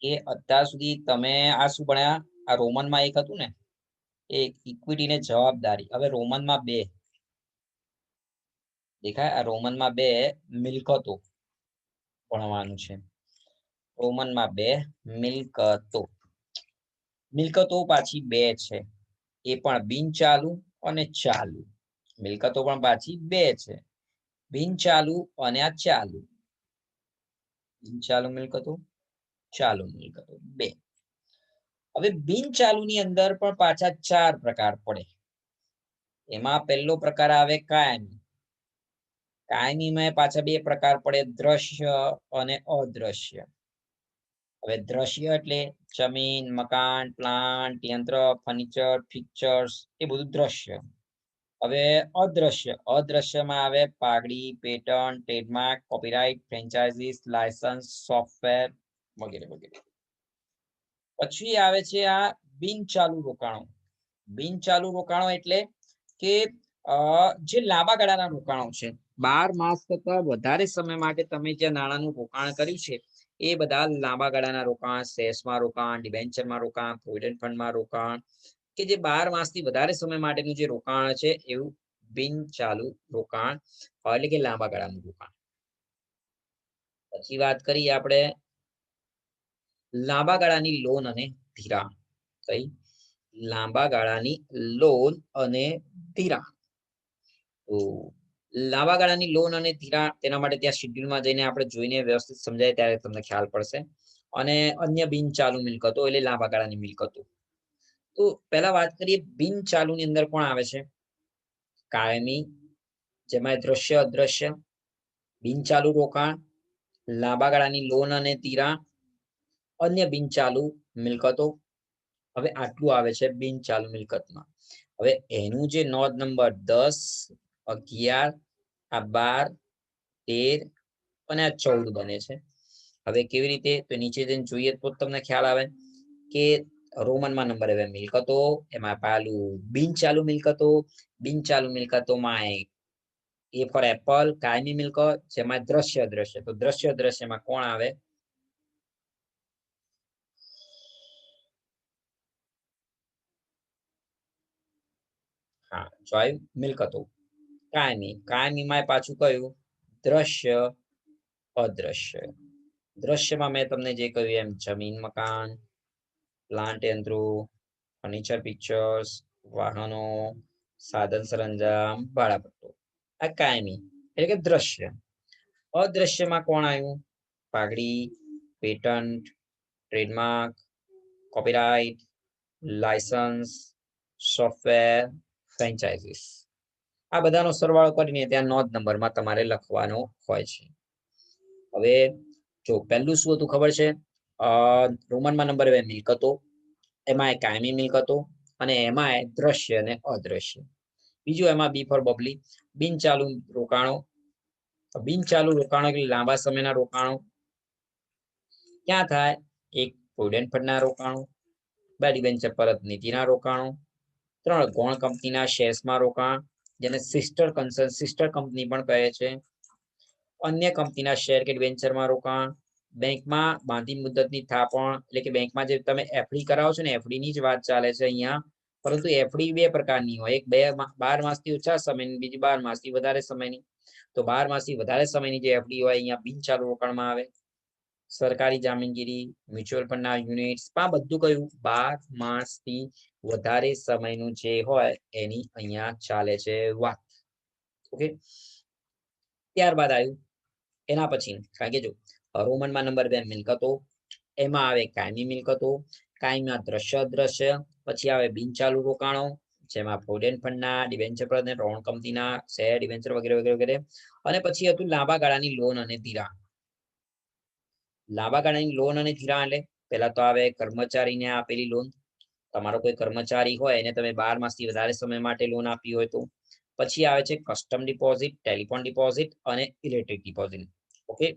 કે અત્યાર સુધી તમે આ શું ભણ્યા? આ રોમનમાં એક હતું ને? એ ઇક્વિટી ને જવાબદારી. હવે રોમનમાં બે. દેખાય? આ રોમનમાં બે મિલકતો ભણવાનું છે. રોમનમાં બે મિલકતો. મિલકતો પાછી બે છે. એ પણ બિન ચાલુ અને ચાલુ. મિલકતો પણ પાછી બે છે. બિન ચાલુ અને આ ચાલુ. બિન ચાલુ મિલકતો? ચાલુ મિલકતો બે. હવે બિન ચાલુની અંદર પણ પાછા ચાર પ્રકાર પડે. એમાં પહેલો પ્રકાર આવે કાયમી. કાયમીમાં પાછા બે પ્રકાર પડે, દ્રશ્ય અને અદ્રશ્ય. હવે દ્રશ્ય એટલે જમીન, મકાન પ્લાન્ટ યંત્ર ફર્નિચર ફિક્ચર્સ એ બધું દ્રશ્ય. હવે અદ્રશ્ય. અદ્રશ્યમાં આવે પાઘડી, pattern trademark copyright franchises licence software વગેરે વગેરે. પછી આવે છે આ બિનચાલુ રોકાણો. બિનચાલુ રોકાણો એટલે કે જે લાંબા ગાળાના રોકાણો છે. બાર માસ કરતા વધારે સમય માટે તમે જે નાણાંનું રોકાણ કર્યું છે, એ બધા લાંબા ગાળાના રોકાણ, શેર્સમાં રોકાણ, ડિબેન્ચરમાં રોકાણ, પ્રોવિડન્ટ ફંડમાં રોકાણ, કે જે બાર માસથી વધારે સમય માટેનું જે રોકાણ છે, એવું બિન ચાલુ રોકાણ, એટલે કે લાંબા ગાળાનું રોકાણ. પછી વાત કરીએ આપણે લાંબા ગાળાની લોન અને ધિરાણ. કઈ લાંબા ગાળાની લોન અને ધિરાણ. તો લાંબા ગાળાની લોન અને ધિરાણ તેના માટે ત્યાં શેડ્યુલમાં જઈને આપણે જોઈને વ્યવસ્થિત સમજાય ત્યારે તમને ખ્યાલ પડશે. અને અન્ય બિન ચાલુ મિલકતો એટલે લાંબા ગાળાની મિલકતો. તો પહેલા વાત કરીએ બિન ચાલુ ની અંદર કોણ આવે છે? કાયમી, જેમાં દ્રશ્ય અદ્રશ્ય બિન ચાલુ રોકાણ, લાંબા ગાળાની લોન અને ધિરાણ અન્ય બિન ચાલુ મિલકતો. હવે આટલું આવે છે બિન ચાલુ મિલકતમાં. હવે એનું જે નોંધ નંબર દસ, અગિયાર, આ બાર, તેર અને આ ચૌદ બને છે. હવે કેવી રીતે? તો નીચે જઈને જોઈએ તો તમને ખ્યાલ આવે કે રોમનમાં નંબર આવે મિલકતો, એમાં પાલું બિન ચાલુ મિલકતો બિન ચાલુ મિલકતોમાં એ ફોર એપલ કાયમી મિલકત, જેમાં દ્રશ્ય દ્રશ્ય. તો દ્રશ્ય દ્રશ્યમાં કોણ આવે? હા જો મિલકતો કાયમી કાયમીમાં પાછું કહ્યું દ્રશ્ય, અદ્રશ્ય. દ્રશ્યમાં મેં તમને જે કહ્યું એમ, જમીન, મકાન પ્લાન્ટ યંત્રો ફર્નિચર પિક્ચર્સ વાહનો, સાધન, સરંજામ, ભાડાપટ્ટો. આ કાયમી એટલે કે દ્રશ્ય. અદ્રશ્યમાં કોણ આવ્યું? પાઘડી patent trademark copyright licence software franchises આ બધાનો સરવાળો કરીને ત્યાં નોંધ નંબરમાં તમારે લખવાનો હોય છે. હવે જો પહેલું શું હતું ખબર છે? રોમનમાં નંબર બે મિલકતો, એમાં કાયમી મિલકતો અને એમાં દ્રશ્ય અને અદ્રશ્ય. બીજું એમાં બી ફોર બબલી, બિન ચાલુ રોકાણો બિનચાલુ રોકાણો એટલે લાંબા સમયના રોકાણો. ક્યાં થાય? એક પ્રોવિડન્ટ ફંડના રોકાણો બે ડિવેન્ચર પરત નીતિના રોકાણો ત્રણ ગૌણ કંપનીના શેર્સમાં રોકાણ, જેને સિસ્ટર કન્સર્ન સિસ્ટર કંપની પણ કહે છે. અન્ય કંપનીના શેર કે વેન્ચરમાં રોકાણ, બેંકમાં બાંધી મુદતની થાપણ, એટલે કે બેંકમાં જે તમે એફડી કરાવો છો ને એફડીની જ વાત ચાલે છે અહીંયા. પરંતુ એફડી બે પ્રકારની હોય. એક બે બાર માસથી ઓછા સમયની, બીજી બાર માસથી વધારે સમયની. તો બાર માસથી વધારે સમયની જે એફડી હોય અહીંયા બિન ચાલુ રોકાણમાં આવે. સરકારી જામીનગીરી, મ્યુચ્યુઅલ ફંડના યુનિટ્સ આ બધું કયું? બાર માસથી વધારે સમયનું જે હોય એની અહીંયા ચાલે છે વાત. ઓકે ત્યારબાદ આવ્યું. એના પછી કારણ કે જો, રોમનમાં નંબર બે મિલકતો, એમાં આવે કાયમી મિલકતો કાયમીમાં દ્રશ્ય દ્રશ્ય પછી આવે બિનચાલુ રોકાણો, જેમાં પ્રોવિડન્ટ ફંડના ડિવેન્ચર પર રોણ કંપનીના, શેર ડિવેન્ચર વગેરે વગેરે વગેરે, અને પછી હતું લાંબા ગાળાની લોન અને ધિરાણ. લાંબા ગાળાની લોન અને ધિરાણ એટલે, પહેલા તો આવે કર્મચારીને આપેલી લોન તમારો કોઈ કર્મચારી હોય એને તમે બાર માસથી વધારે સમય માટે લોન આપી હોય તો, પછી આવે છે કસ્ટમ ડિપોઝિટ ટેલિફોન ડિપોઝિટ અને ઇલેક્ટ્રિક ડિપોઝિટ ઓકે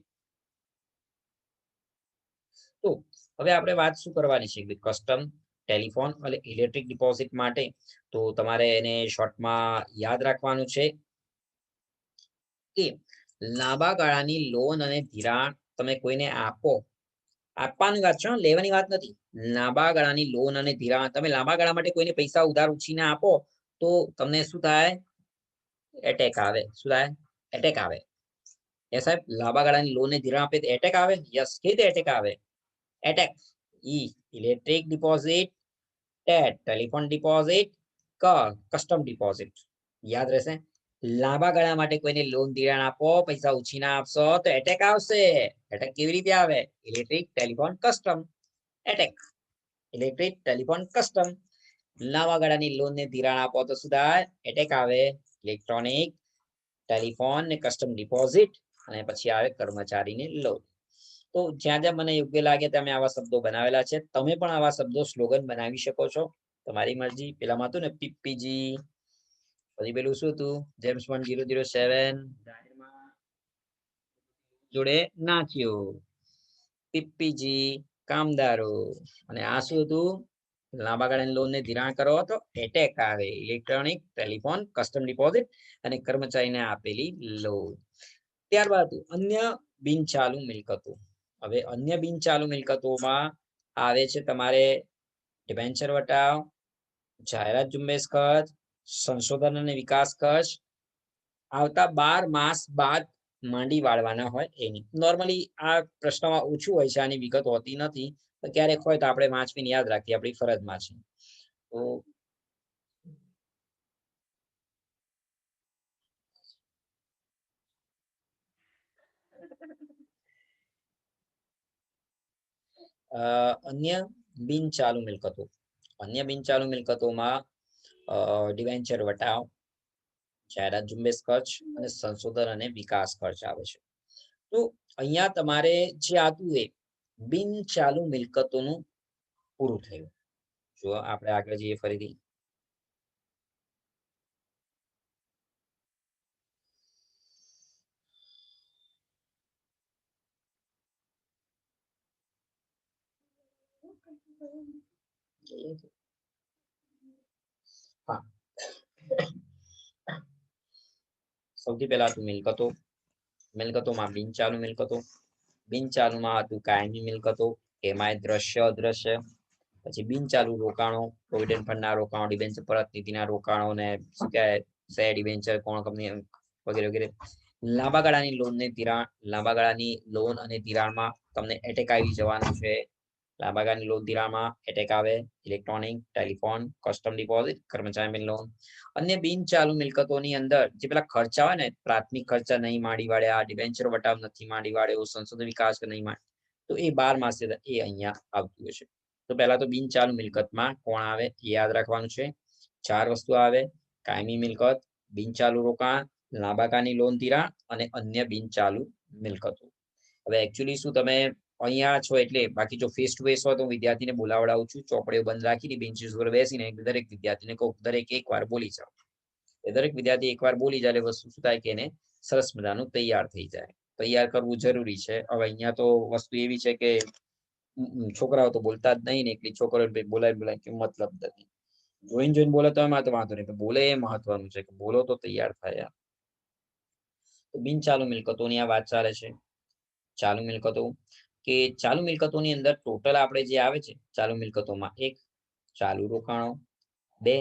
તો હવે આપણે વાત શું કરવાની છે? કસ્ટમ ટેલિફોન અને ઇલેક્ટ્રિક ડિપોઝિટ માટે તો તમારે એને શોર્ટમાં યાદ રાખવાનું છે કે લાંબા ગાળાની લોન અને ધિરાણ તમે કોઈને આપો આપવાની વાત છે લેવાની વાત નથી. લાંબા ગાળાની લોન અને ધીરા, તમે લાંબા ગાળા માટે કોઈને પૈસા ઉધાર ઉછીને આપો, તો તમને શું થાય? એટેક આવે. શું થાય? એટેક આવે. એ સાહેબ, લાંબા ગાળાની લોન ને ધિરાણ આપે તો એટેક આવે? યસ કેવી રીતે એટેક આવે? એટેક ઈ ઇલેક્ટ્રિક ડિપોઝિટ ટેટ ટેલિફોન ડિપોઝિટ ક કસ્ટમ ડિપોઝિટ યાદ રહેશે? લાંબા ગાળા માટે કોઈને લોન ધિરાણ આપો, પૈસા ઉછીના આપશો, તો એટેક આવશે. એટેક કેવી રીતે આવે? Electric telephone custom attack electric telephone custom લાંબા ગાળાની લોન ને ધિરાણ આપો તો સુધા એટેક આવે. ઇલેક્ટ્રોનિક ટેલિફોન ને કસ્ટમ ડિપોઝિટ અને પછી આવે કર્મચારીને લોન તો જ્યાં જ્યાં મને યોગ્ય લાગે તમે આવા શબ્દો બનાવેલા છે. તમે પણ આવા શબ્દો સ્લોગન બનાવી શકો છો. તમારી મરજી. પેલામાં હતું ને, પીપીજી. પછી પેલું શું હતું? James one zero zero seven. જોડે નાચ્યો પીપીજી, કામદારો. અને આ શું હતું? લાંબા ગાળાની લોન ને ધિરાણ કરો તો એટેક આવે. ઇલેક્ટ્રોનિક ટેલિફોન કસ્ટમ ડિપોઝિટ અને કર્મચારીને આપેલી લોન ત્યારબાદ અન્ય બિનચાલુ મિલકતો. હવે અન્ય બિનચાલુ મિલકતોમાં આવે છે તમારે ડિબેન્ચર વટાવ, જાહેરાત ઝુંબેશ ખર્ચ સંશોધન અને વિકાસ ખર્ચ આવતા બાર માસ બાદ માંડી વાળવાના હોય એની. નોર્મલી આ પ્રશ્નમાં ઓછું હોય છે, આની વિગત હોતી નથી તો ક્યારેક હોય તો આપણે વાંચવીને યાદ રાખીએ, આપણી ફરજમાં છે. તો અન્ય બિનચાલુ મિલકતો. અન્ય બિનચાલુ મિલકતોમાં ડિવેન્ચર વટાવ, જાહેરાત, ઝુંબેશ ખર્ચ અને સંશોધન અને વિકાસ ખર્ચ આવે છે. તો અહીંયા તમારે જે આતું એ બિન ચાલુ મિલકતોનું પૂરું થયું. જો આપણે આગળ જઈએ ફરીથી. હા સૌથી પહેલા હતું મિલકતો મિલકતોમાં બિનચાલુ મિલકતો બિનચાલુમાં હતું કાયમી મિલકતો એમાંય દ્રશ્ય, અદ્રશ્ય. પછી બિનચાલુ રોકાણો પ્રોવિડન્ટ ફંડના રોકાણો ડિબેન્ચર પરત નીતિના રોકાણો ને શું કહેવાય શેર ડિબેન્ચર કોણ કંપની વગેરે વગેરે. લાંબા ગાળાની લોન ને ધિરાણ લાંબા ગાળાની લોન અને ધિરાણમાં તમને એટેક આવી જવાનું છે. લાંબા ગાળાની લોન ધિરાણમાં એટેક આવે ઇલેક્ટ્રોનિક ટેલિફોન કસ્ટમ ડિપોઝિટ કર્મચારી લોન અન્ય બિનચાલુ મિલકતોની અંદર જે પેલા ખર્ચા હોય ને પ્રાથમિક ખર્ચા નહીં માંડી વાળ્યા ડિવેન્ચર વટાવ નથી માંડી વાળ્યો સંશોધન વિકાસ નહીં માંડ તો એ બાર માસે એ અહીંયા આવતું હશે તો પહેલા તો બિનચાલુ મિલકતમાં કોણ આવે એ યાદ રાખવાનું છે ચાર વસ્તુ આવે કાયમી મિલકત બિનચાલુ રોકાણ લાંબા ગાળાની લોન ધિરાણ અને અન્ય બિનચાલુ મિલકતો હવે એકચ્યુઅલી શું તમે અહીંયા છો એટલે બાકી જો ફેસ ટુ ફેસ હોય તો વિદ્યાર્થીને બોલાવડાવું છું. ચોપડીઓ બંધ રાખીને બેન્ચીસ ઉપર બેસીને દરેક વિદ્યાર્થીને કહું, દરેક એકવાર બોલી જાઓ. દરેક વિદ્યાર્થી એકવાર બોલી જાય વસ્તુ શું થાય કે એને સરસ મજાનું તૈયાર થઈ જાય. તૈયાર કરવું જરૂરી છે. હવે અહીંયા તો વસ્તુ એવી છે કે છોકરાઓ તો બોલતા જ નહીં ને એટલી છોકરો બોલાય બોલાય કે મતલબ નથી. જોઈને જોઈને બોલે તો એમાં તો વાંધો નહીં બોલે એ મહત્વનું છે કે બોલો તો તૈયાર થાય બિન ચાલુ મિલકતોની આ વાત ચાલે છે. ચાલુ મિલકતો કે ચાલુ મિલકતોની અંદર ટોટલ આપણે જે આવે છે, ચાલુ મિલકતોમાં એક, ચાલુ રોકાણો, બે,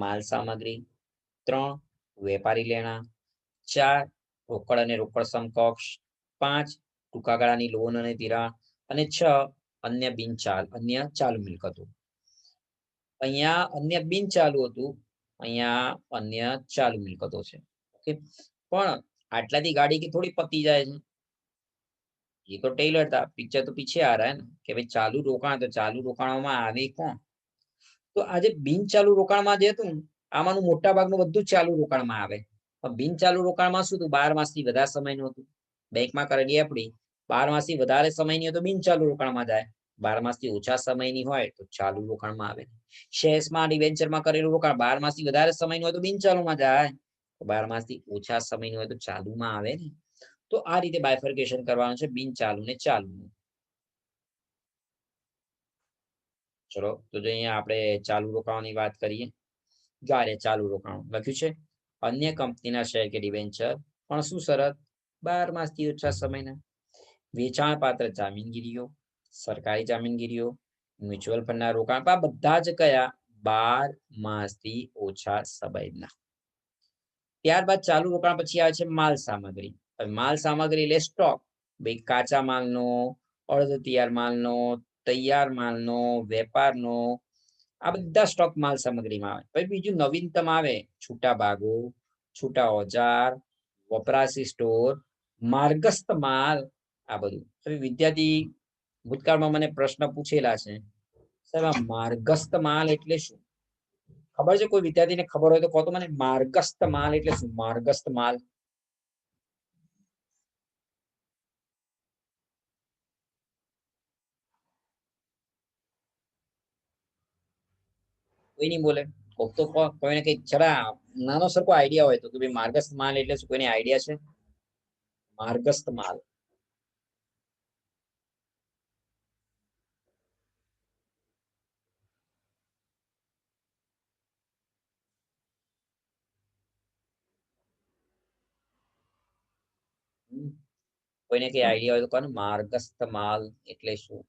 માલ સામગ્રી, ત્રણ, વેપારી લેણા, ચાર, રોકડ અને રોકડ સમકક્ષ, પાંચ, ટૂંકા ગાળાની લોન અને ધિરાણ અને છ, અન્ય બિન ચાલ, અન્ય ચાલુ મિલકતો. અહીંયા અન્ય બિન ચાલુ હતું, અહીંયા અન્ય ચાલુ મિલકતો છે. ઓકે? પણ આટલાથી ગાડી કે થોડી પતી જાય છે. ये तो टेलर था पिक्चर तो पीछे आ रहा है ना કે ભાઈ ચાલુ રોકાણ તો ચાલુ રોકાણોમાં આવે કોણ તો આજે બિન ચાલુ રોકાણમાં જે હતું આમાંનું મોટા ભાગનું બધું ચાલુ રોકાણમાં આવે પણ બિન ચાલુ રોકાણમાં શું હતું બાર માસથી વધારે સમયનું હતું બેંકમાં કરેલી આપણી બાર માસથી વધારે સમયની હોય તો બિન ચાલુ રોકાણમાં જાય બાર માસથી ઓછા સમયની હોય તો ચાલુ રોકાણમાં આવે શેર્સમાં ડિવેન્ચરમાં કરેલું રોકાણ બાર માસથી વધારે સમયનું હોય તો બિન ચાલુમાં જાય બાર માસથી ઓછા સમયનું હોય તો ચાલુમાં આવે ને તો આ રીતે બાયફર્કેશન કરવાનું છે, બિન ચાલુ ને ચાલુ ચલો, તો જો અહીંયા આપણે ચાલુ રોકાણની વાત કરીએ ગારે ચાલુ રોકાણ, લખ્યું છે, અન્ય કંપનીના શેર કે ડિવેન્ચર પણ શું શરત? બાર માસથી ઓછા સમયના. વેચાણ પાત્ર જામીનગીરીઓ, સરકારી જામીનગીરીઓ મ્યુચ્યુઅલ ફંડના રોકાણ આ બધા જ કયા? બાર માસથી ઓછા સમયના. ત્યારબાદ ચાલુ રોકાણ પછી આવે છે માલ સામગ્રી. માલ સામગ્રી એટલે સ્ટોક ભાઈ કાચા માલનો, અડધ તૈયાર માલનો તૈયાર માલનો, વેપારનો, આ બધા સ્ટોક માલ સામગ્રીમાં આવે. પછી બીજું નવીનતમ આવે, છૂટા ભાગો છૂટા ઓજાર, વપરાશી સ્ટોર માર્ગસ્થ માલ, આ બધું. હવે વિદ્યાર્થી ભૂતકાળમાં મને પ્રશ્ન પૂછેલા છે, સાહેબ, આ માર્ગસ્થ માલ એટલે શું? ખબર છે? કોઈ વિદ્યાર્થીને ખબર હોય તો કહો તો મને, માર્ગસ્થ માલ એટલે શું? માર્ગસ્થ માલ કોઈ નહીં બોલે. કોક તો કોઈને કઈ જરા નાનો સરખો આઈડિયા હોય તો કે ભાઈ માર્ગસ્થ માલ એટલે શું કોઈને આઈડિયા છે? માર્ગસ્થ માલ. કોઈને કઈ આઈડિયા હોય તો કોને? માર્ગસ્થ માલ એટલે શું?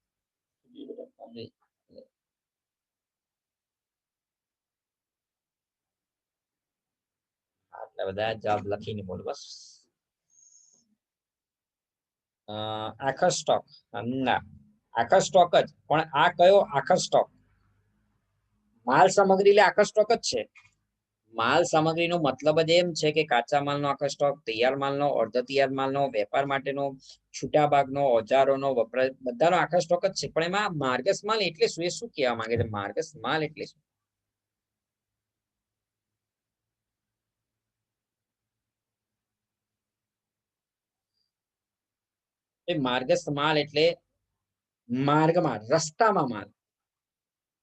આટલા બધા જવાબ લખીને બોલો બસ આખો સ્ટોક ના આખો સ્ટોક જ. પણ આ કયો આખો સ્ટોક માલ સામગ્રી એટલે આખો સ્ટોક જ છે. માલ સામગ્રીનો મતલબ જ એમ છે કે કાચા માલનો આખો સ્ટોક તૈયાર માલનો અર્ધ તૈયાર માલનો, વેપાર માટેનો, છૂટા ભાગનો, ઓજારોનો વપરાશ બધાનો આખા સ્ટોક જ છે. પણ એમાં માર્ગસ માલ એટલે શું? એ શું કહેવા માંગે છે? માર્ગસ માલ એટલે શું? માર્ગસ્થ માલ એટલે માર્ગમાં, રસ્તામાં માલ.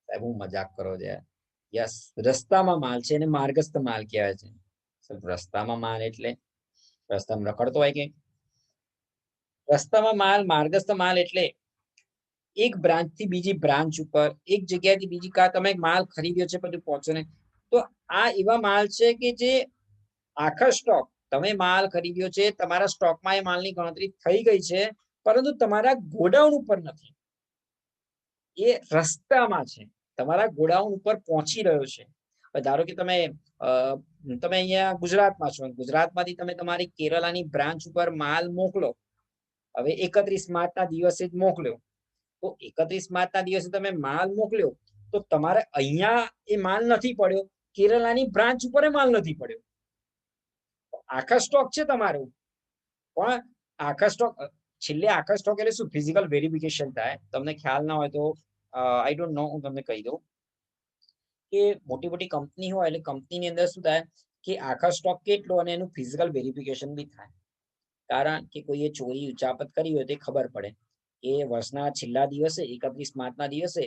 સાહેબ, હું મજાક કરો છે યસ, રસ્તામાં માલ છે અને માર્ગસ્થ માલ કહેવાય છે. રસ્તામાં માલ એટલે, રસ્તામાં રખડતો હોય કે રસ્તામાં માલ માર્ગસ્થ માલ એટલે એક બ્રાન્ચથી બીજી બ્રાન્ચ ઉપર, એક જગ્યાથી બીજી કા તમે માલ ખરીદ્યો છે, પછી પહોંચો ને. તો આ એવા માલ છે કે જે આખા સ્ટોક તમે માલ ખરીદ્યો છે, તમારા સ્ટોકમાં એ માલની ગણતરી થઈ ગઈ છે, પરંતુ તમારા ગોડાઉન ઉપર નથી. એ રસ્તામાં છે. તમારા ગોડાઉન ઉપર પહોંચી રહ્યો છે. ધારો કે તમે તમે અહીંયા ગુજરાતમાં છો. ગુજરાતમાંથી તમે તમારી કેરલાની બ્રાન્ચ ઉપર માલ મોકલો. હવે એકત્રીસ માર્ચના દિવસે જ મોકલ્યો. તો એકત્રીસ માર્ચના દિવસે તમે માલ મોકલ્યો, તો તમારે અહીંયા એ માલ નથી પડ્યો. કેરલાની બ્રાન્ચ ઉપર માલ નથી પડ્યો. આખા સ્ટોક છે તમારું. પણ આખા સ્ટોક છેલ્લે આખા સ્ટોક એટલે શું? ફિઝિકલ વેરિફિકેશન થાય. તમને ખ્યાલ ના હોય તો આઈ ડોન્ટ નો હું તમને કહી દઉં. કે મોટી મોટી કંપની હોય એટલે કંપનીની અંદર શું થાય? કે આખા સ્ટોક કેટલો અને એનું ફિઝિકલ વેરિફિકેશન બી થાય. કારણ કે કોઈએ ચોરી, ઉચાપત કરી હોય તો ખબર પડે. કે વર્ષના છેલ્લા દિવસે, એકત્રીસ માર્ચના દિવસે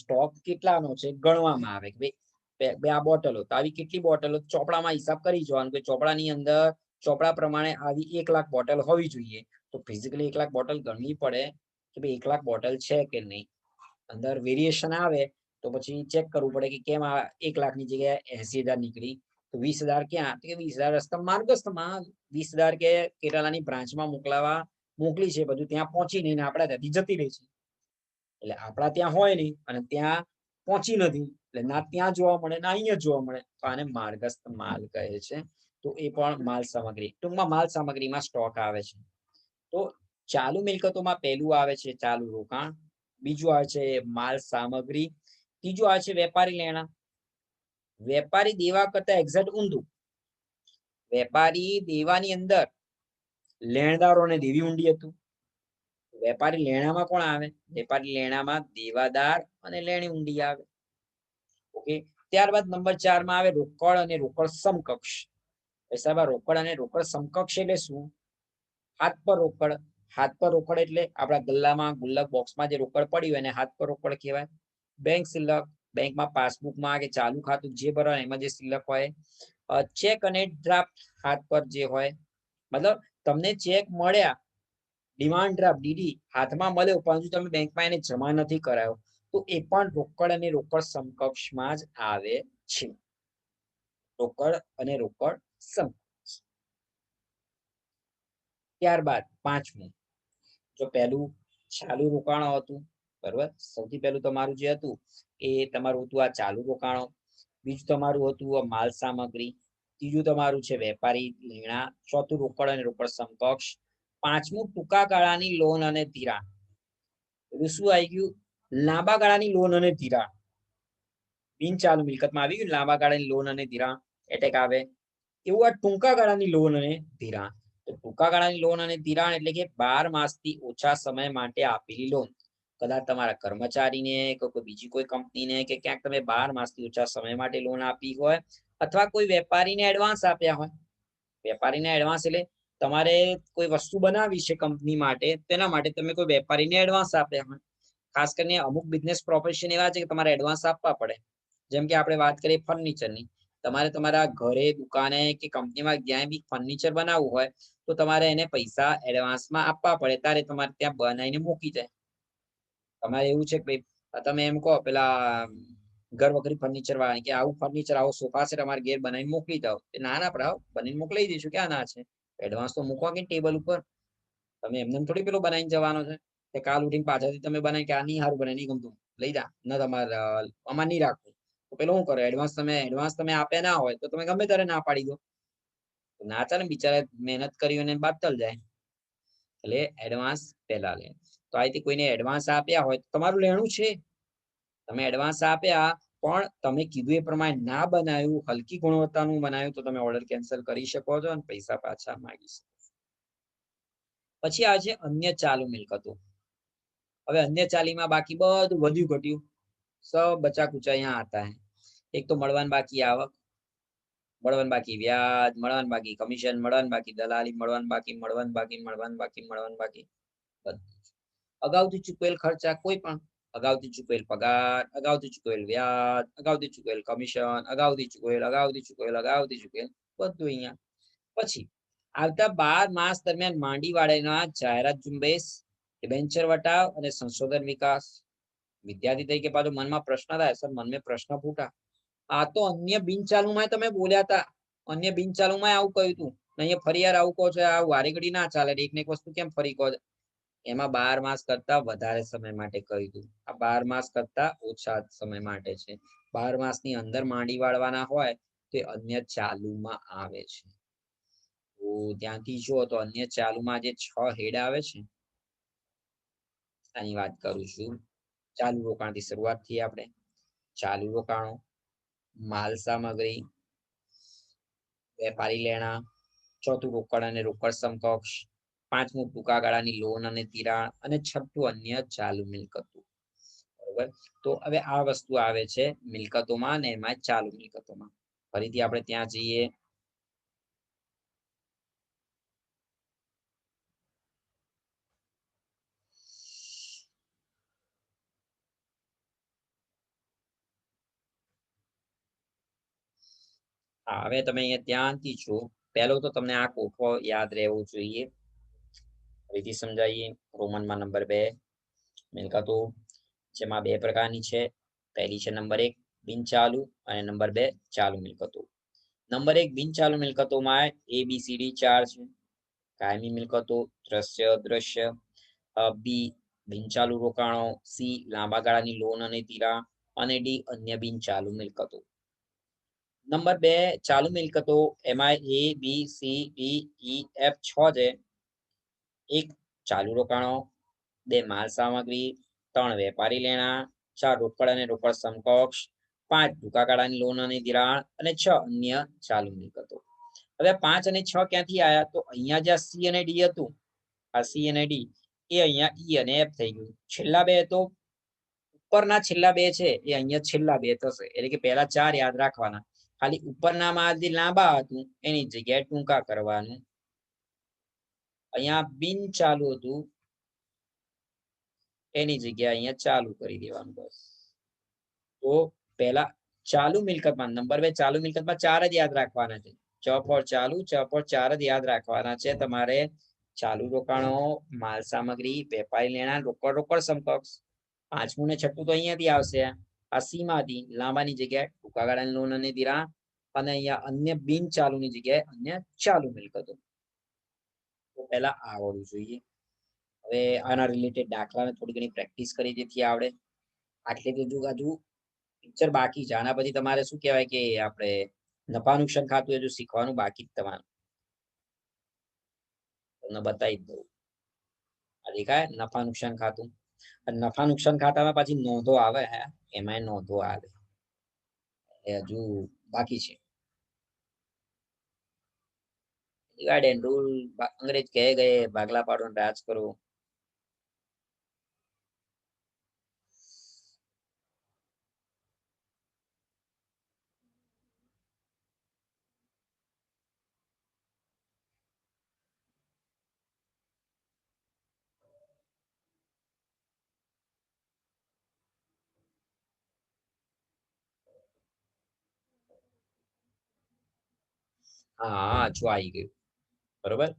સ્ટોક કેટલાનો છે, ગણવામાં આવે. કે ભાઈ બે આ બોટલો તો આવી કેટલી બોટલો? ચોપડામાં હિસાબ કરી જોવાનું કે ચોપડાની અંદર ચોપડા પ્રમાણે આવી એક લાખ બોટલ હોવી જોઈએ. તો ફિઝિકલી એક લાખ બોટલ ગણવી પડે કે ભાઈ એક લાખ બોટલ છે કે નહીં? અંદર વેરિએશન આવે તો પછી ચેક કરવું પડે કે કેમ આ એક લાખની જગ્યાએ એસી હજાર નીકળી. તો વીસ હજાર ક્યાં? તો કે વીસ હજાર રસ્તા માર્ગસ્થમાં. વીસ હજાર કે કેરાલાની બ્રાન્ચમાં મોકલાવા મોકલી છે, બધું ત્યાં પહોંચી નહીં આપણા ત્યાંથી જતી રહી છે. એટલે આપણા ત્યાં હોય નહીં અને ત્યાં પહોંચી નથી. એટલે ના ત્યાં જોવા મળે, ના અહીંયા જોવા મળે, તો આને માર્ગસ્થ માલ કહે છે. તો એ પણ માલ સામગ્રી, ટૂંકમાં માલ સામગ્રીમાં સ્ટોક આવે છે. તો ચાલુ મિલકતોમાં પહેલું આવે છે ચાલુ રોકાણ, બીજું આવે છે માલ સામગ્રી, ત્રીજું આવે છે વેપારી લેણા. વેપારી દેવા કરતા એક્ઝેક્ટ ઊંધું. વેપારી દેવાની અંદર લેણદારોને દેવી ઊંડી હતું. વેપારી લેણામાં કોણ આવે? વેપારી લેણામાં દેવાદાર અને લેણી ઊંડી આવે. ઓકે ત્યારબાદ નંબર ચારમાં આવે રોકડ અને રોકડ સમકક્ષ. સાહેબ રોકડ અને રોકડ સમકક્ષ એટલે શું? હાથ પર રોકડ. હાથ પર રોકડ એટલે આપણા ગલ્લામાં, ગુલ્લક બોક્સમાં જે રોકડ પડ્યું એને હાથ પર રોકડ કહેવાય. બેંક સિલક, બેંકમાં પાસબુકમાં કે ચાલુ ખાતું જે ભરાય એમાં જે સિલક હોય ચેક અને ડ્રાફ્ટ હાથ પર જે હોય. મતલબ તમને ચેક મળ્યા, ડિમાન્ડ ડ્રાફ્ટ, ડીડી હાથમાં મળ્યો, પરંતુ તમે બેંકમાં એને જમા નથી કરાયો. તો એ પણ રોકડ અને રોકડ સમકક્ષમાં જ આવે છે. રોકડ અને રોકડ સમકક્ષ. ત્યારબાદ પાંચમું. જો પહેલું ચાલુ રોકાણો હતું, બરોબર? સૌથી પહેલું તમારું જે હતું, એ તમારું હતું આ ચાલુ રોકાણો. બીજું તમારું હતું માલ સામગ્રી. ત્રીજું તમારું છે વેપારી લેણા ચોથું રોકડ અને રોકડ સમકક્ષ. પાંચમું ટૂંકા ગાળાની લોન અને ધિરાણ. બધું શું આવી ગયું? લાંબા ગાળાની લોન અને ધિરાણ. બિન ચાલુ મિલકતમાં આવી ગયું, લાંબા ગાળાની લોન અને ધિરાણ એટેક આવે. એવું આ ટૂંકા ગાળાની લોન અને ધિરાણ. તો ટૂંકા ગાળાની લોન અને ધિરાણ એટલે કે બાર માસથી ઓછા સમય માટે આપેલી લોન કદાચ તમારા કર્મચારીને કે કોઈ બીજી કોઈ કંપનીને કે ક્યાંક તમે બાર માસથી ઓછા સમય માટે લોન આપી હોય અથવા કોઈ વેપારીને એડવાન્સ આપ્યા હોય. વેપારીને એડવાન્સ એટલે તમારે કોઈ વસ્તુ બનાવી છે કંપની માટે, તેના માટે તમે કોઈ વેપારીને એડવાન્સ આપ્યા હોય. ખાસ કરીને અમુક બિઝનેસ પ્રોફેશન એવા છે કે તમારે એડવાન્સ આપવા પડે. જેમ કે આપણે વાત કરીએ ફર્નિચરની તમારે તમારા ઘરે, દુકાને કે કંપનીમાં જ્યાં બી ફર્નિચર બનાવવું હોય, તો તમારે એને પૈસા એડવાન્સમાં આપવા પડે. ત્યારે તમારે ત્યાં બનાવીને મૂકી જાય. તમારે એવું છે કે ભાઈ તમે એમ કહો, પેલા ઘર વખરી ફર્નિચર વાળા કે આવું ફર્નિચર આવો સોફા છે તમારે ઘેર બનાવીને મોકલી દો. ના ના પડાવ બનીને મોકલી દઈશું. ક્યાં ના છે? એડવાન્સ તો મૂકવા કે ટેબલ ઉપર? તમે એમને થોડી પેલું બનાવીને જવાનો છે. કે કાલ ઉઠીને પાછળથી તમે બનાવી કે આ નહીં સારું બને, નહીં ગમતું. લઈ જા. ન તમારે આમાં નહીં રાખવું. તો પેલો શું કરો? એડવાન્સ તમે એડવાન્સ તમે આપ્યા ના હોય તો તમે ગમે ત્યારે ના પાડી દો. ના ચાલે બિચારા મહેનત કરી અને બાતલ જાય. એટલે એડવાન્સ પહેલા લે. તો આ કોઈને એડવાન્સ આપ્યા હોય તો તમારું લેણું છે. તમે એડવાન્સ આપ્યા પણ તમે કીધું એ પ્રમાણે ના બનાવ્યું, હલકી ગુણવત્તાનું બનાવ્યું તો તમે ઓર્ડર કેન્સલ કરી શકો છો અને પૈસા પાછા માંગી શકો પછી આવે છે અન્ય ચાલુ મિલકતો. હવે અન્ય ચાલીમાં બાકી બધું વધ્યું ઘટ્યું. સબ બચા કુચા અહીંયા આતા એક તો મળવાન બાકી આવક, મળવાન બાકી વ્યાજ, મળવાન બાકી કમિશન મળવાન બાકી દલાલી, મળવાન બાકી મળવાન બાકી મળવાન બાકી મળવાન બાકી. અગાઉથી ચૂકવેલ ખર્ચા કોઈ પણ, અગાઉથી ચૂકવેલ પગાર, અગાઉથી ચૂકવેલ વ્યાજ, અગાઉથી ચૂકવેલ કમિશન અગાઉથી ચૂકવેલ અગાઉથી ચૂકવેલ અગાઉથી ચૂકવેલ, બધું અહીંયા. પછી, આવતા બાર માસ દરમિયાન માંડી વાળેના જાહેરાત ઝુંબેશ ડિબેન્ચર વટાવ અને સંશોધન વિકાસ. વિદ્યાર્થી તરીકે પાછું મનમાં પ્રશ્ન થાય, સર મન મેં પ્રશ્ન ફૂટા. આ તો અન્ય બિનચાલુમાં તમે બોલ્યા હતા અન્ય બિનચાલુમાં આવું કહ્યું હતું અહીંયા ફરી યાર આવું કહો છો, આ વારેઘડી ના ચાલે એક ને એક વસ્તુ કેમ ફરી કહો એમાં બાર માસ કરતા વધારે સમય માટે કહ્યું હતું આ બાર માસ કરતા ઓછા સમય માટે છે. બાર માસની અંદર માંડી વાળવાના હોય તે અન્ય ચાલુમાં આવે છે. તો ત્યાંથી જુઓ તો અન્ય ચાલુમાં જે છ હેડ આવે છે આની વાત કરું છું ચાલુ રોકાણથી શરૂઆતથી આપણે. ચાલુ રોકાણો. માલ સામગ્રી. વેપારી લેણા. ચોથું રોકડ અને રોકડ સમકક્ષ. પાંચમું ટૂંકા ગાળાની લોન અને ધિરાણ અને છઠ્ઠું અન્ય ચાલુ મિલકતો. બરોબર? તો હવે આ વસ્તુ આવે છે મિલકતોમાં અને એમાં ચાલુ મિલકતોમાં. ફરીથી આપણે ત્યાં જઈએ. હવે તમે અહીંયા ધ્યાનથી છો પહેલો તો તમને આ કોઠો યાદ રહેવો જોઈએ. ફરીથી સમજાવીએ. રોમનમાં નંબર બે. મિલકતો, જેમાં બે પ્રકારની છે. પહેલી છે નંબર એક, બિનચાલુ અને નંબર બે, ચાલુ મિલકતો. નંબર એક, બિનચાલુ મિલકતોમાં એ બી સી ડી ચાર છે. કાયમી મિલકતો, દ્રશ્ય દ્રશ્ય બી બિનચાલુ રોકાણો. સી લાંબા ગાળાની લોન અને તીરા અને ડી અન્ય બિનચાલુ મિલકતો. નંબર બે, ચાલુ મિલકતો એમાં A, B, C, D, E, F છ છે. એક, ચાલુ રોકાણો. બે, માલ સામગ્રી. ત્રણ, વેપારી લેણા. ચાર, રોકડ અને રોકડ સમકક્ષ. પાંચ ટૂંકાગાળાની લોન અને ધિરાણ. અને છ, અન્ય ચાલુ મિલકતો. હવે પાંચ અને છ ક્યાંથી આવ્યા તો અહીંયા જ્યાં સી અને ડી હતું. આ સી અને ડી એ અહીંયા ઈ અને એફ થઈ ગયું. છેલ્લા બે તો ઉપરના છેલ્લા બે છે, એ અહીંયા છેલ્લા બે થશે. એટલે કે પહેલા ચાર યાદ રાખવાના. ખાલી ઉપરના માં લાંબા હતું, એની જગ્યાએ ટૂંકા કરવાનું. અહીંયા બિન ચાલુ હતું. એની જગ્યાએ અહીંયા ચાલુ કરી દેવાનું બસ. તો પહેલા ચાલુ મિલકતમાં, નંબર બે ચાલુ મિલકતમાં ચાર જ યાદ રાખવાના છે. ચ પર ચાલુ ચ પર ચાર જ યાદ રાખવાના છે. તમારે ચાલુ રોકાણો, માલ સામગ્રી, વેપારી લેણા, રોકડ રોકડ સમકક્ષ. પાંચમું ને છઠ્ઠું તો અહીંયાથી આવશે. સી લાંબાની જગ્યાએ ટૂંકા ગાળાની લોન અને ધિરાણ અને અહીંયા અન્ય બિન ચાલુની જગ્યાએ અન્ય ચાલુ મિલકતો. પહેલા આવડવું જોઈએ. હવે આના રિલેટેડ દાખલાને થોડી ઘણી પ્રેક્ટિસ કરી જેથી આવડે. આટલે તો જો હજુ પિક્ચર બાકી છે. આના પછી તમારે શું કહેવાય કે આપણે નફા નુકસાન ખાતું હજુ શીખવાનું બાકી જ તમારું. તમને બતાવી દઉં. આ દેખાય નફા નુકસાન ખાતું. નફા નુકસાન ખાતામાં પાછી નોંધો આવે હે એમાં નોંધો આવે. એ હજુ બાકી છે. અંગ્રેજ કહે ગયે ભાગલા પાડો રાજ કરો. હા જો આવી ગયું. બરોબર?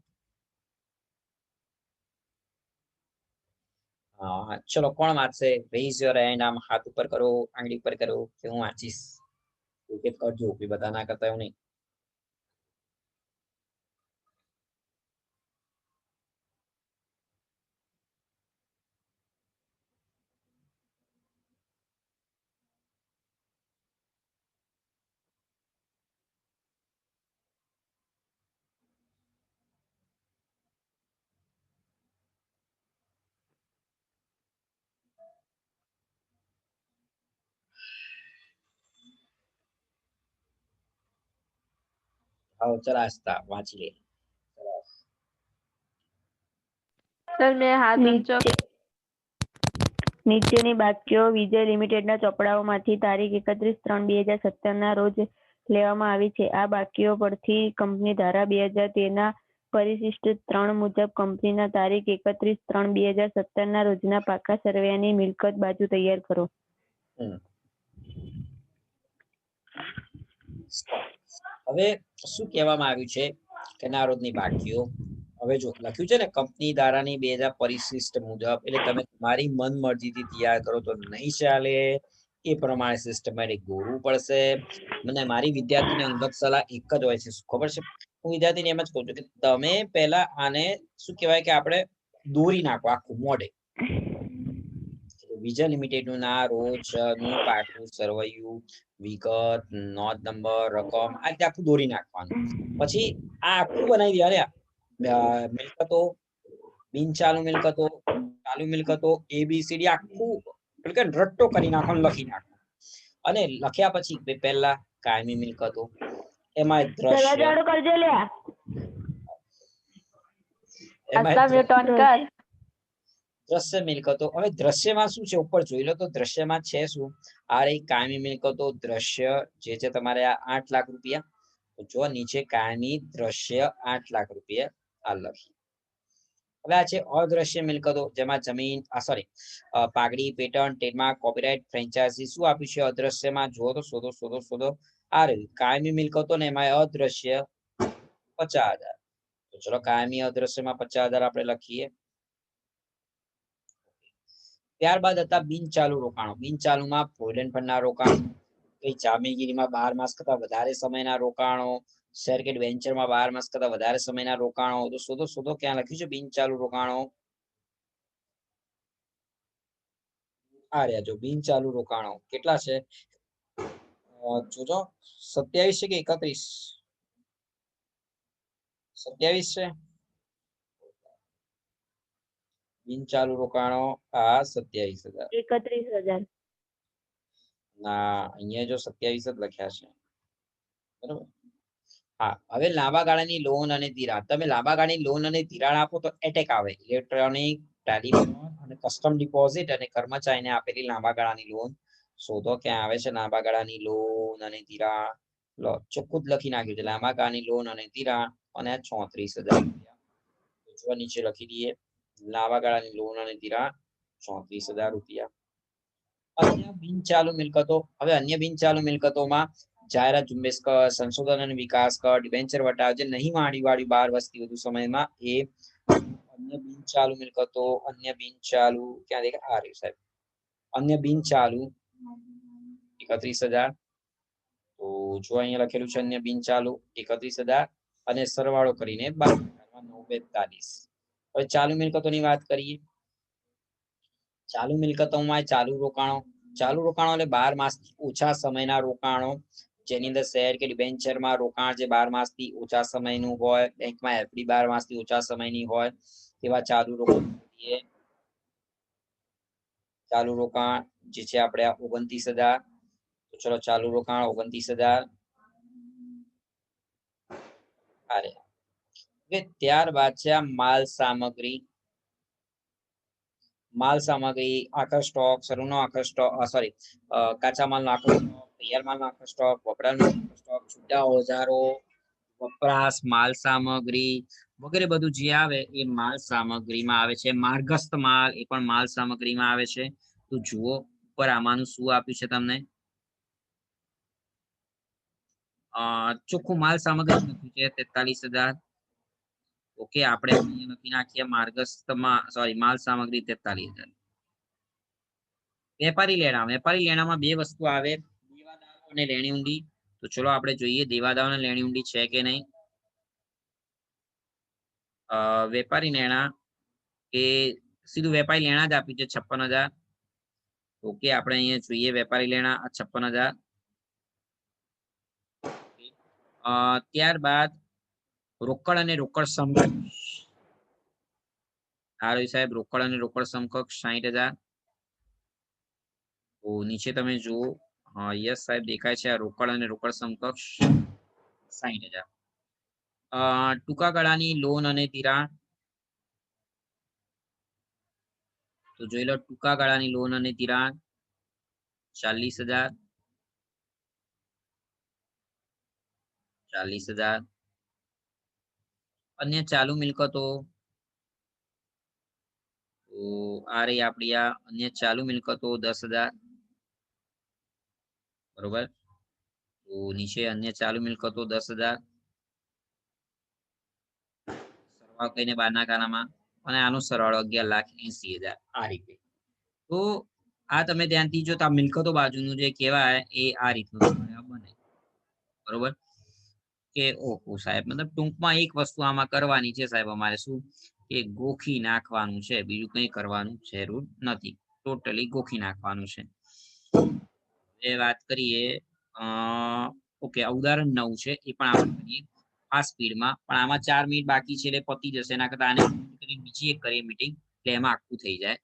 હા, ચલો, કોણ વાંચશે રેઝ યોર હેન્ડ આમ હાથ ઉપર કરો, આંગળી ઉપર કરો, કે હું વાંચીશ કે કરજો કે બધા ના કરતા એવું નહીં. આવો ચલાસતા વાંચી લે સર મેં હાથ નીચો નીચેની બાકીઓ વિજય લિમિટેડના ચોપડાઓમાંથી તારીખ એકત્રીસ ત્રણ બે હજાર સત્તરના રોજ લેવામાં આવી છે. આ બાકીઓ પરથી કંપની ધારા બે હજાર તેરના પરિશિષ્ટ ત્રણ મુજબ કંપનીના તારીખ એકત્રીસ ત્રણ બે હજાર સત્તરના રોજના પાકા સર્વેની મિલકત બાજુ તૈયાર કરો. હવે શું કહેવામાં આવ્યું છે? કે નારોદની બાકીઓ હવે જો લખ્યું છે ને, કંપની ધારાની બે હજાર પરિશિષ્ટ મુજબ, એટલે તમે તમારી મન મરજીથી તૈયાર કરો તો નહીં ચાલે. એ પ્રમાણે સિસ્ટમેટિક દોરવું પડશે. મને મારી વિદ્યાર્થીને અંગત સલાહ એક જ હોય છે, શું ખબર છે? હું વિદ્યાર્થીને એમ જ કહું છું કે તમે પહેલા આને શું કહેવાય કે આપણે દોરી નાખો આખું મોઢે વિજય લિમિટેડનું ના રોજનું પાકું સરવૈયું વિગત નોંધ નંબર રકમ આ રીતે આખું દોરી નાખવાનું. પછી આ આખું બનાવી દે. અરે મિલકતો બિન ચાલુ મિલકતો ચાલુ મિલકતો એબીસીડી આખું એટલે કે રટ્ટો કરી નાખવાનું લખી નાખવાનું. અને લખ્યા પછી પહેલા કાયમી મિલકતો એમાં દ્રશ્ય કરજે લ્યા. એમાં દ્રશ્ય મિલકતો. હવે દ્રશ્યમાં શું છે? ઉપર જોઈ લો તો દ્રશ્યમાં છે શું? આ રહી કાયમી મિલકતો દ્રશ્ય જે છે તમારે આ આઠ લાખ રૂપિયા. જો નીચે કાયમી દ્રશ્ય આઠ લાખ રૂપિયા આ લખી. હવે આ છે અદ્રશ્ય મિલકતો, જેમાં જમીન સોરી પાઘડી, પેટર્ન, ટ્રેડમાર્ક કોપીરાઇટ ફ્રેન્ચાઇઝી શું આપ્યું છે અદ્રશ્યમાં? જુઓ તો શોધો શોધો શોધો. આ રહ્યું. કાયમી મિલકતો ને એમાં અદ્રશ્ય પચાસ હજાર. તો ચલો કાયમી અદ્રશ્યમાં પચાસ હજાર આપણે લખીએ. ત્યારબાદ હતા બિનચાલુ રોકાણો. બિનચાલુમાં પ્રોવિડન્ટ ફંડના રોકાણો કઈ જામીનગીરીમાં બાર માસ કરતા વધારે સમયના રોકાણો શેરકેટ વેન્ચરમાં બાર માસ કરતા વધારે સમયના રોકાણો. તો શોધો શોધો ક્યાં લખ્યું છે? બિનચાલુ રોકાણો? આ રહ્યા જો, બિન ચાલુ રોકાણો. કેટલા છે? જોજો. સત્યાવીસ છે કે એકત્રીસ? સત્યાવીસ છે? બિન ચાલુ રોકાણો આ સત્યાવીસ હજાર. એકત્રીસ હજાર. ના અહીંયા જો સત્યાવીસ જ લખ્યા છે. બરોબર? હા હવે લાંબા ગાળાની લોન અને ધિરાણ તમે લાંબા ગાળાની લોન અને ધિરાણ આપો તો એટેક આવે. ઇલેક્ટ્રોનિક ટેલિફોન અને કસ્ટમ ડિપોઝિટ અને કર્મચારીને આપેલી લાંબા ગાળાની લોન શોધો ક્યાં આવે છે લાંબા ગાળાની લોન અને ધિરાણ લો ચોખ્ખું જ લખી નાખ્યું છે. લાંબા ગાળાની લોન અને ધિરાણ અને ચોત્રીસ હજાર રૂપિયા. નીચે લખી દઈએ. લાંબા ગાળાની લોન અને ધિરાણ ચોત્રીસ હજાર રૂપિયા. અન્ય બિન ચાલુ મિલકતો, હવે અન્ય બિનચાલુ મિલકતોમાં જાહેરાત, ઝુંબેશ કર સંશોધન અને વિકાસ કર ડિબેન્ચર વટાવ, જે નહીં વાળી વાળી બાર વસ્તી વધુ સમયમાં એ અન્ય બિનચાલુ મિલકતો, અન્ય બિનચાલુ, ક્યાં દેખાય? આ રહ્યું સાહેબ. અન્ય બિનચાલુ એકત્રીસ હજાર. તો જો અહીંયા લખેલું છે અન્ય બિન ચાલુ એકત્રીસ હજાર અને સરવાળો કરીને બાર નવ બેતાલીસ. હવે ચાલુ મિલકતોની વાત કરીએ. ચાલુ મિલકતોમાં ચાલુ રોકાણો ચાલુ રોકાણો એટલે બાર માસથી ઓછા સમયના રોકાણો, જેની અંદર શેર કે ડિબેન્ચરમાં રોકાણ જે બાર માસથી ઓછા સમયનું હોય, બેંકમાં એફડી બાર માસથી ઓછા સમયની હોય, તેવા ચાલુ રોકાણ ચાલુ રોકાણ જે છે આપણે આ ઓગણત્રીસ હજાર ચલો ચાલુ રોકાણ ઓગણત્રીસ હજાર. ત્યારબાદ છે માલ સામગ્રી. માલ સામગ્રી આખર સ્ટોક સરુનો આખો સ્ટોક સોરી કાચા માલનો આખો સ્ટોક, તૈયાર માલનો આખો સ્ટોક વપરાશનો સ્ટોક છૂટા ઓજારો, વપરાશ, માલ સામગ્રી વગેરે બધું જે આવે એ માલ સામગ્રીમાં આવે છે. માર્ગસ્થ માલ એ પણ માલ સામગ્રીમાં આવે છે. તો જુઓ, ઉપર આમાંનું શું આપ્યું છે તમને? ચોખ્ખું માલ સામગ્રી છે? તેતાલીસ હજાર. ઓકે, આપણે લખી નાખીએ માર્ગસ્થમાં સોરી માલ સામગ્રી તેતાલીસ હજાર. વેપારી લેણા, વેપારી લેણામાં બે વસ્તુ આવે, દેવાદારો અને લેણી ઊંડી. તો ચલો આપણે જોઈએ દેવાદારો અને લેણી ઊંડી છે કે નહીં. વેપારી લેણા એ સીધું વેપારી લેણા જ આપ્યું છે છપ્પન હજાર. ઓકે, આપણે અહીંયા જોઈએ વેપારી લેણા છપ્પન હજાર. ત્યારબાદ રોકડ અને રોકડ સમકક્ષ. હારું સાહેબ, રોકડ અને રોકડ સમકક્ષ સાહીઠ હજાર. નીચે તમે જુઓ. હા, યસ સાહેબ, દેખાય છે આ રોકડ અને રોકડ સમકક્ષ સાહીઠ હજાર. ટૂંકા ગાળાની લોન અને ધિરાણ તો જોઈ લો, ટૂંકા ગાળાની લોન અને ધિરાણ ચાલીસ હજાર. ચાલીસ હજાર. અન્ય ચાલુ મિલકતો? તો આ રહી આપણી આ અન્ય ચાલુ મિલકતો દસ બરોબર? તો નીચે અન્ય ચાલુ મિલકતો દસ બારના ખાનામાં અને આનો સરવાળો અગિયાર લાખ એસી હજાર. આ રીતે. તો આ તમે ધ્યાનથી જો મિલકતો બાજુનું જે કહેવાય એ આ રીતનું બરોબર? કે ઓહો સાહેબ, મતલબ ટૂંકમાં એક વસ્તુ આમાં કરવાની છે સાહેબ અમારે શું? કે ગોખી નાખવાનું છે, બીજું કંઈ કરવાનું જરૂર નથી. ટોટલી ગોખી નાખવાનું છે. એ વાત કરીએ ઓકે ઉદાહરણ નવ છે, એ પણ આપણે કરીએ. આ સ્પીડમાં, પણ આમાં ચાર મિનિટ બાકી છે એટલે પતી જશે. એના કરતા આને બીજી એક કરીએ મીટિંગ એટલે એમાં આખું થઈ જાય.